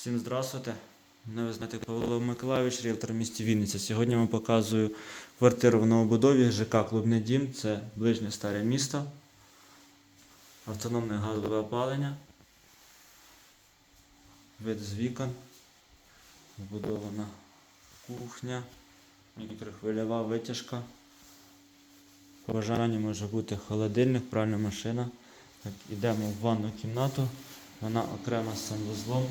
Всім здравствуйте. Мене знаєте Павло Миколайович, ріелтор в місті Вінниця. Сьогодні вам показую квартиру в новобудові ЖК Клубний дім. Це ближнє старе місто. Автономне газове опалення. Вид з вікон. Вбудована кухня. Мікрохвильова витяжка. Побажання може бути холодильник, пральна машина. Так, Йдемо в ванну кімнату. Вона окрема з санвузлом.